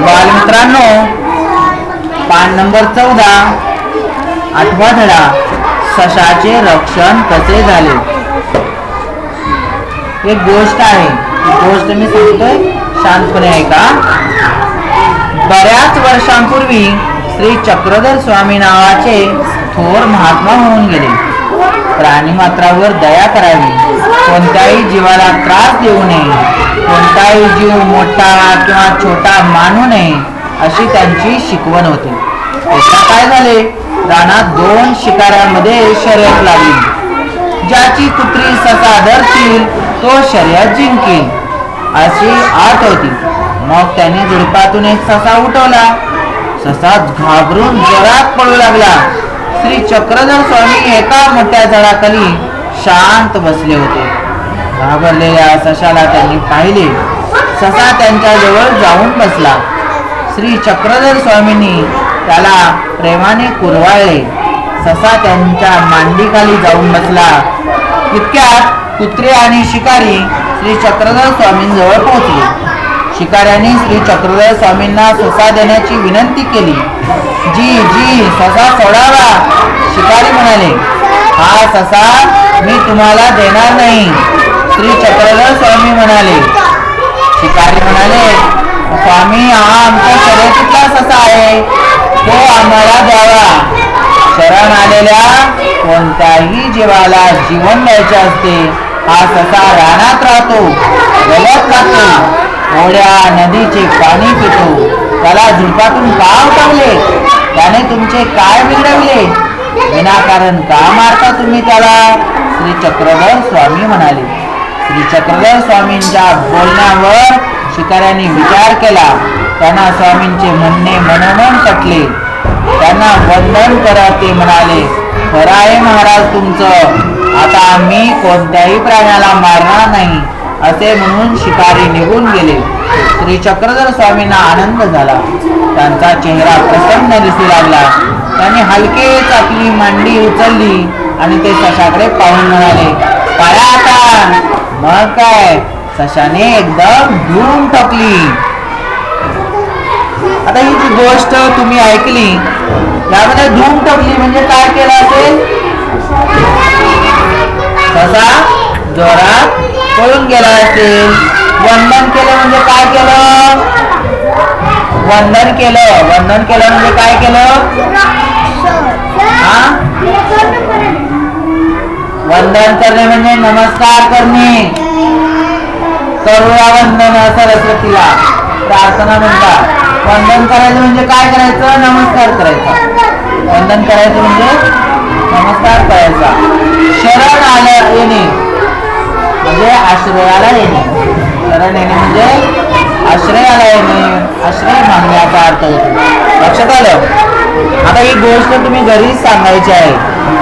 बालमित्रांनो पान नंबर चौदा आठवा धडा. सशाचे रक्षण कसे झाले? एक गोष्ट आहे गोष्ट मी सांगतोय शांतपणे ऐका. बऱ्याच वर्षांपूर्वी श्री चक्रधर स्वामी नावाचे थोर महात्मा होऊन गेले. प्राणीमात्रावर दया करावी. कोणत्याही जीवाला त्रास देऊ नये कोणताही जीव मोठा किंवा छोटा मानू नये अशी त्यांची शिकवण होती. एकदा काय झाले? रानात दोन शिकाऱ्यांमध्ये शर्यत लागली ज्याची कुत्री ससा धरतील तो शर्यत जिंकेल. अशी आठ होती. मग त्याने झुडपातून एक ससा उठवला. ससा घाबरून जगात पळू लागला. श्री चक्रधर स्वामी एका मोठ्या झाडाखाली शांत बसले होते. घाबरलेल्या सशाला त्यांनी पाहिले. ससा त्यांच्या जवळ जाऊन बसला. श्री चक्रधर स्वामींनी त्याला प्रेमाने कुरवाळले ससा त्यांच्या मांडीखाली जाऊन बसला. इतक्यात कुत्रे आणि शिकारी श्री चक्रधर स्वामींजवळ पोहोचले. शिकाऱ्यांनी श्री चक्रधर स्वामींना ससा देण्याची विनंती केली. जी जी ससा सोडावा शिकारी म्हणाले. हा ससा मी तुम्हाला देणार नाही. श्री चक्रधर स्वामी म्हणाले. शिकारी म्हणाले स्वामी हा आमच्या शर्यतीतला ससा आहे? तो आम्हाला द्यावा. शरण आलेल्या कोणत्याही जीवाला जीवन द्यायचे असते. हा ससा रानात राहतो गलत खातो ओढ्या नदीचे पाणी पितो. त्याला झुडपातून का उठवले त्याने तुमचे काय बिघडवले? विनाकारण का मारता तुम्ही त्याला? श्री चक्रधर स्वामी म्हणाले. श्री चक्रधर स्वामींच्या बोलण्यावर शिकाऱ्यांनी विचार केला. त्यांना स्वामींचे म्हणणे मनोमन पटले. त्यांना वंदन करत ते म्हणाले. खरं आहे महाराज तुमचं आता आम्ही कोणत्याही प्राण्याला मारणार नाही असे म्हणून शिकारी निघून गेले. श्री चक्रधर स्वामींना आनंद झाला. त्यांचा चेहरा प्रसन्न दिसू लागला. त्याने हलकेच आपली मांडी उचलली आणि ते सशाकडे पाहून म्हणाले काय आता मग काय? सशाने एकदम धुवून टाकली. आता ही जी गोष्ट तुम्ही ऐकली यामध्ये धूम टाकली म्हणजे काय केलं असेल? तसा जोरात पळून गेला असेल. वंदन केलं म्हणजे काय? वंदन केलं. वंदन केलं म्हणजे काय केलं? हा? वंदन करणे म्हणजे नमस्कार करणे. करूया वंदन सरस्वतीला. प्रार्थना म्हणतात. वंदन करायचं म्हणजे काय करायचं? नमस्कार करायचा. वंदन करायचं म्हणजे नमस्कार करायचा. शरण आलं येणे. म्हणजे आश्रयाला येणे. शरण येणे म्हणजे आश्रयाला येणे. लक्षात आलं? आता ही गोष्ट तुम्ही घरीच सांगायची आहे.